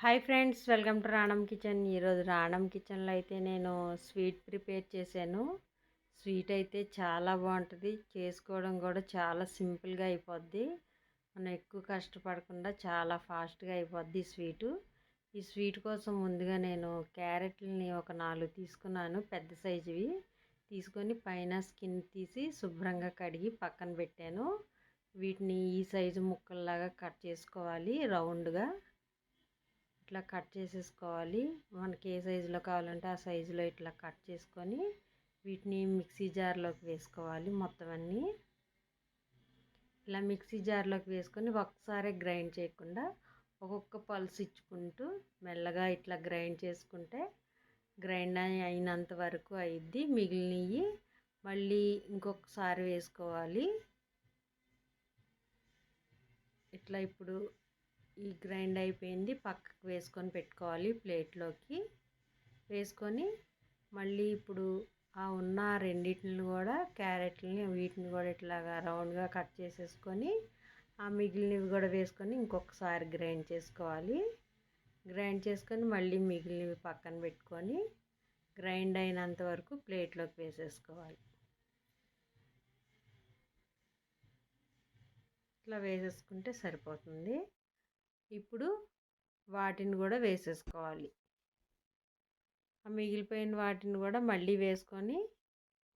Hi friends welcome to Ranam kitchen. ఈరోజు రాణం కిచెన్లో అయితే నేను స్వీట్ ప్రిపేర్ చేశాను. స్వీట్ అయితే చాలా బాగుంటుంది. చేసుకోవడం కూడా చాలా సింపుల్గా అయిపోద్ది. మనం ఎక్కువ కష్టపడకుండా చాలా ఫాస్ట్గా అయిపోద్ది స్వీటు. ఈ స్వీట్ కోసం ముందుగా నేను క్యారెట్లని ఒక నాలుగు తీసుకున్నాను పెద్ద సైజువి. తీసుకొని పైన స్కిన్ తీసి శుభ్రంగా కడిగి పక్కన పెట్టాను. వీటిని ఈ సైజు ముక్కల్లాగా కట్ చేసుకోవాలి రౌండ్గా. ఇట్లా కట్ చేసేసుకోవాలి. మనకి ఏ సైజులో కావాలంటే ఆ సైజులో ఇట్లా కట్ చేసుకొని వీటిని మిక్సీ జార్లోకి వేసుకోవాలి మొత్తం అన్నీ. ఇలా మిక్సీ జార్లోకి వేసుకొని ఒక్కసారి గ్రైండ్ చేయకుండా ఒక్కొక్క పల్స్ ఇచ్చుకుంటూ మెల్లగా ఇట్లా గ్రైండ్ చేసుకుంటే గ్రైండ్ అయినంత వరకు అయిద్ది. మిగిలినవి మళ్ళీ ఇంకొకసారి వేసుకోవాలి. ఇట్లా ఇప్పుడు ఈ గ్రైండ్ అయిపోయింది. పక్కకు వేసుకొని పెట్టుకోవాలి ప్లేట్లోకి. వేసుకొని మళ్ళీ ఇప్పుడు ఆ ఉన్న రెండింటిని కూడా క్యారెట్లని వీటిని కూడా ఇట్లాగా రౌండ్గా కట్ చేసేసుకొని ఆ మిగిలినవి కూడా వేసుకొని ఇంకొకసారి గ్రైండ్ చేసుకోవాలి. గ్రైండ్ చేసుకొని మళ్ళీ మిగిలినవి పక్కన పెట్టుకొని గ్రైండ్ అయినంత వరకు ప్లేట్లోకి వేసేసుకోవాలి. ఇట్లా వేసేసుకుంటే సరిపోతుంది. ఇప్పుడు వాటిని కూడా వేసేసుకోవాలి. ఆ మిగిలిపోయిన వాటిని కూడా మళ్ళీ వేసుకొని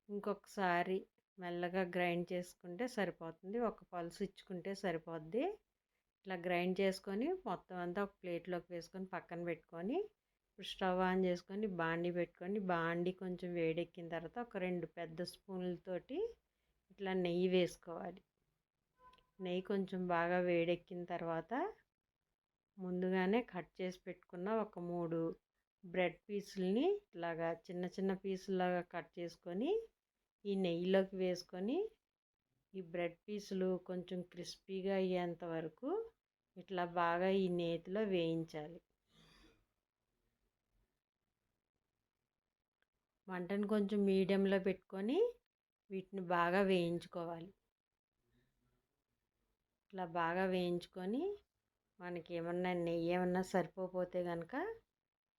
ఇంకొకసారి మెల్లగా గ్రైండ్ చేసుకుంటే సరిపోతుంది. ఒక పలుసు ఇచ్చుకుంటే సరిపోద్ది. ఇట్లా గ్రైండ్ చేసుకొని మొత్తం అంతా ఒక ప్లేట్లోకి వేసుకొని పక్కన పెట్టుకొని ఇప్పుడు స్టవ్ ఆన్ చేసుకొని బాండి పెట్టుకొని బాండి కొంచెం వేడెక్కిన తర్వాత ఒక రెండు పెద్ద స్పూన్లతోటి ఇట్లా నెయ్యి వేసుకోవాలి. నెయ్యి కొంచెం బాగా వేడెక్కిన తర్వాత ముందుగానే కట్ చేసి పెట్టుకున్న ఒక మూడు బ్రెడ్ పీసులని ఇలాగా చిన్న చిన్న పీసులాగా కట్ చేసుకొని ఈ నెయ్యిలోకి వేసుకొని ఈ బ్రెడ్ పీసులు కొంచెం క్రిస్పీగా అయ్యేంత వరకు ఇట్లా బాగా ఈ నేతిలో వేయించాలి. మంటను కొంచెం మీడియంలో పెట్టుకొని వీటిని బాగా వేయించుకోవాలి. ఇట్లా బాగా వేయించుకొని మనకి ఏమన్నా నెయ్యి ఏమన్నా సరిపోతే కనుక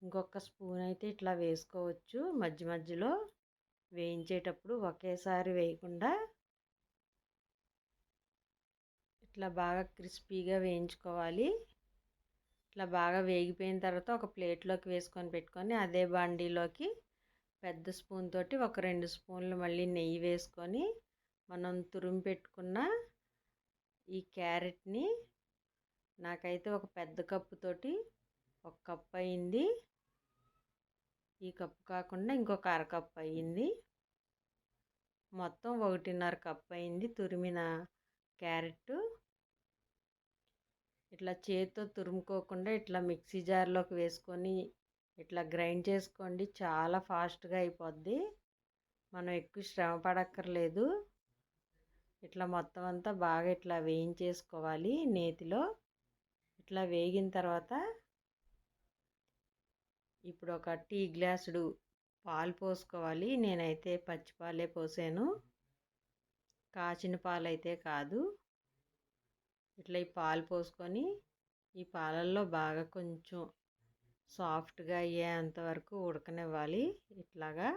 ఇంకొక స్పూన్ అయితే ఇట్లా వేసుకోవచ్చు. మధ్య మధ్యలో వేయించేటప్పుడు ఒకేసారి వేయకుండా ఇట్లా బాగా క్రిస్పీగా వేయించుకోవాలి. ఇట్లా బాగా వేగిపోయిన తర్వాత ఒక ప్లేట్లోకి వేసుకొని పెట్టుకొని అదే బాండీలోకి పెద్ద స్పూన్ తోటి ఒక రెండు స్పూన్లు మళ్ళీ నెయ్యి వేసుకొని మనం తురుము పెట్టుకున్న ఈ క్యారెట్ని నాకైతే ఒక పెద్ద కప్పుతోటి ఒక కప్ అయింది. ఈ కప్పు కాకుండా ఇంకొక అరకప్పు అయ్యింది మొత్తం ఒకటిన్నర కప్పు అయింది తురిమిన క్యారెట్ ఇట్లా చేతితో తురుముకోకుండా ఇట్లా మిక్సీ జార్లోకి వేసుకొని ఇట్లా గ్రైండ్ చేసుకోండి. చాలా ఫాస్ట్గా అయిపోద్ది. మనం ఎక్కువ శ్రమ పడక్కర్లేదు. ఇట్లా మొత్తం అంతా బాగా ఇట్లా వేయించేసుకోవాలి నేతిలో. ఇట్లా వేగిన తర్వాత ఇప్పుడు ఒక టీ గ్లాసుడు పాలు పోసుకోవాలి. నేనైతే పచ్చి పాలే పోసాను. కాచిన పాలు అయితే కాదు. ఇట్లా ఈ పాలు పోసుకొని ఈ పాలల్లో బాగా కొంచెం సాఫ్ట్గా అయ్యేంత వరకు ఉడకనివ్వాలి. ఇట్లాగా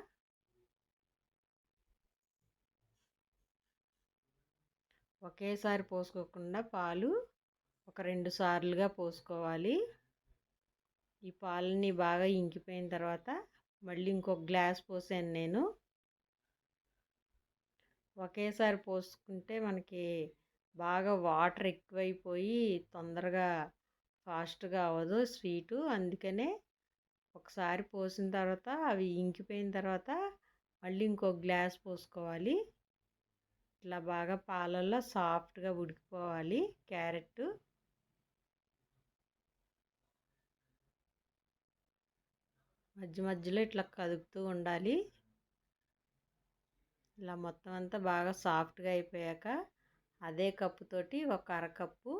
ఒకేసారి పోసుకోకుండా పాలు ఒక రెండు సార్లుగా పోసుకోవాలి. ఈ పాలని బాగా ఇంకిపోయిన తర్వాత మళ్ళీ ఇంకొక గ్లాస్ పోసాను నేను. ఒకేసారి పోసుకుంటే మనకి బాగా వాటర్ ఎక్కువైపోయి తొందరగా ఫాస్ట్గా అవ్వదు స్వీటు. అందుకనే ఒకసారి పోసిన తర్వాత అవి ఇంకిపోయిన తర్వాత మళ్ళీ ఇంకో గ్లాస్ పోసుకోవాలి. ఇట్లా బాగా పాలల్లో సాఫ్ట్గా ఉడికిపోవాలి క్యారెట్ మధ్య మధ్యలో ఇట్లా కదుపుతూ ఉండాలి. ఇలా మొత్తం అంతా బాగా సాఫ్ట్గా అయిపోయాక అదే కప్పుతోటి ఒక అరకప్పు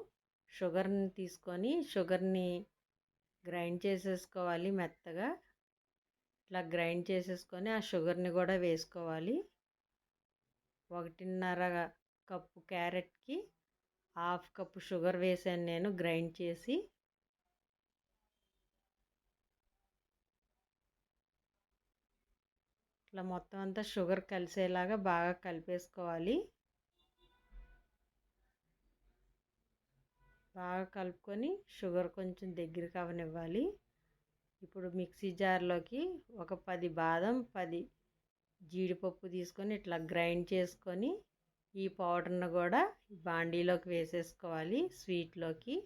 షుగర్ని తీసుకొని షుగర్ని గ్రైండ్ చేసేసుకోవాలి మెత్తగా. ఇట్లా గ్రైండ్ చేసేసుకొని ఆ షుగర్ని కూడా వేసుకోవాలి. ఒకటిన్నర కప్పు క్యారెట్కి హాఫ్ కప్పు షుగర్ వేసాను నేను గ్రైండ్ చేసి. ఇట్లా మొత్తం అంతా షుగర్ కలిసేలాగా బాగా కలిపేసుకోవాలి. బాగా కలుపుకొని షుగర్ కొంచెం దగ్గరికి అవనివ్వాలి. ఇప్పుడు మిక్సీ జార్లోకి ఒక పది బాదం పది జీడిపప్పు తీసుకొని ఇట్లా గ్రైండ్ చేసుకొని ఈ పౌడర్ను కూడా బాండీలోకి వేసేసుకోవాలి స్వీట్లోకి.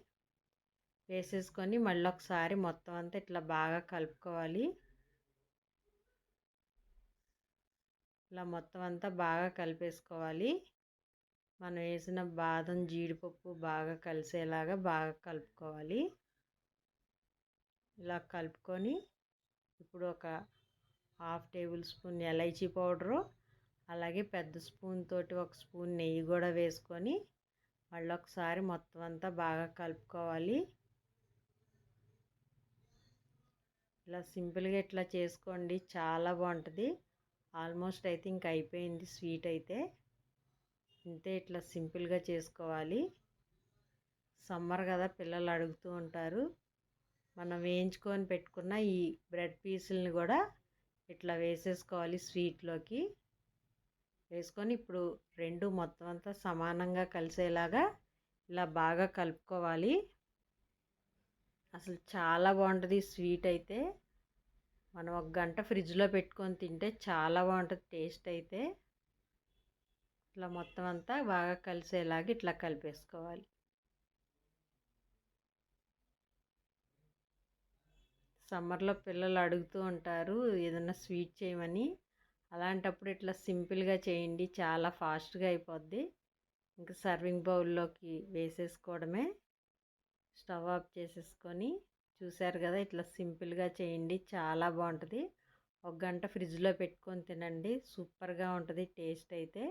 వేసేసుకొని మళ్ళీ ఒకసారి మొత్తం అంతా ఇట్లా బాగా కలుపుకోవాలి. ఇలా మొత్తం అంతా బాగా కలిపేసుకోవాలి. మనం వేసిన బాదం జీడిపప్పు బాగా కలిసేలాగా బాగా కలుపుకోవాలి. ఇలా కలుపుకొని ఇప్పుడు ఒక half table spoon elaichi powder అలాగే పెద్ద స్పూన్ తోటి ఒక స్పూన్ నెయ్యి కూడా వేసుకొని మళ్ళీ ఒకసారి మొత్తం అంతా బాగా కలుపుకోవాలి. ఇలా సింపుల్గా ఇట్లా చేసుకోండి. చాలా బాగుంటుంది. ఆల్మోస్ట్ అయితే ఇంక అయిపోయింది స్వీట్ అయితే. ఇంతే ఇట్లా సింపుల్గా చేసుకోవాలి. సమ్మర్ కదా పిల్లలు అడుగుతూ ఉంటారు. మనం వేయించుకొని పెట్టుకున్న ఈ బ్రెడ్ పీసులని కూడా ఇట్లా వేసేసుకోవాలి స్వీట్లోకి. వేసుకొని ఇప్పుడు రెండు మొత్తం అంతా సమానంగా కలిసేలాగా ఇలా బాగా కలుపుకోవాలి. అసలు చాలా బాగుంటుంది స్వీట్ అయితే. మనం ఒక గంట ఫ్రిడ్జ్లో పెట్టుకొని తింటే చాలా బాగుంటుంది టేస్ట్ అయితే. ఇట్లా మొత్తం అంతా బాగా కలిసేలాగా ఇట్లా కలిపేసుకోవాలి. సమ్మర్లో పిల్లలు అడుగుతూ ఉంటారు ఏదైనా స్వీట్ చేయమని. అలాంటప్పుడు ఇట్లా సింపుల్గా చేయండి చాలా ఫాస్ట్గా అయిపోద్ది. ఇంకా సర్వింగ్ బౌల్లోకి వేసేసుకోవడమే. స్టవ్ ఆఫ్ చేసేసుకొని చూసారు కదా ఇట్లా సింపుల్గా చేయండి. చాలా బాగుంటుంది ఒక గంట ఫ్రిడ్జ్లో పెట్టుకొని తినండి. సూపర్గా ఉంటుంది టేస్ట్ అయితే.